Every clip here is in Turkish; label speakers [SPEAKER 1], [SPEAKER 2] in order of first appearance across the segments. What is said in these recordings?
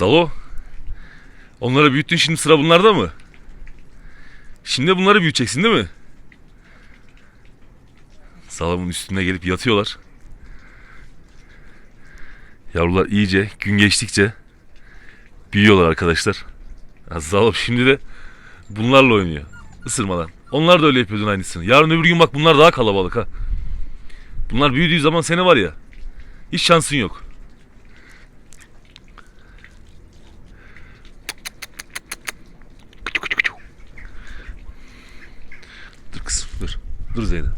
[SPEAKER 1] Zalo. Onları büyüttün şimdi sıra bunlarda mı? Şimdi bunları büyüteceksin değil mi? Salamın üstüne gelip yatıyorlar. Yavrular iyice gün geçtikçe büyüyorlar arkadaşlar. Zalop şimdi de bunlarla oynuyor. Isırmadan. Onlar da öyle yapıyordun aynısını. Yarın öbür gün bak bunlar daha kalabalık ha. Bunlar büyüdüğü zaman seni var ya. Hiç şansın yok. Dur kızım dur. Dur Zeynep.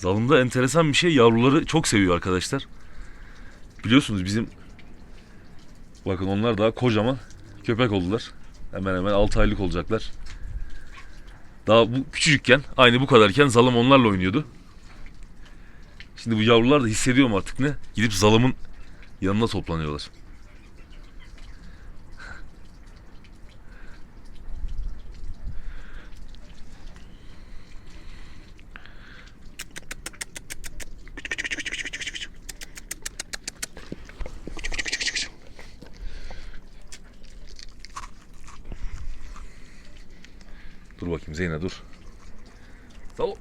[SPEAKER 1] Zalımda enteresan bir şey yavruları çok seviyor arkadaşlar. Biliyorsunuz bizim bakın onlar daha kocaman köpek oldular. Hemen hemen 6 aylık olacaklar. Daha bu küçücükken aynı bu kadarken zalım onlarla oynuyordu. Şimdi bu yavrular da hissediyorum artık ne? Gidip zalımın yanına toplanıyorlar. Dur bakayım Zeyna dur. Zalo.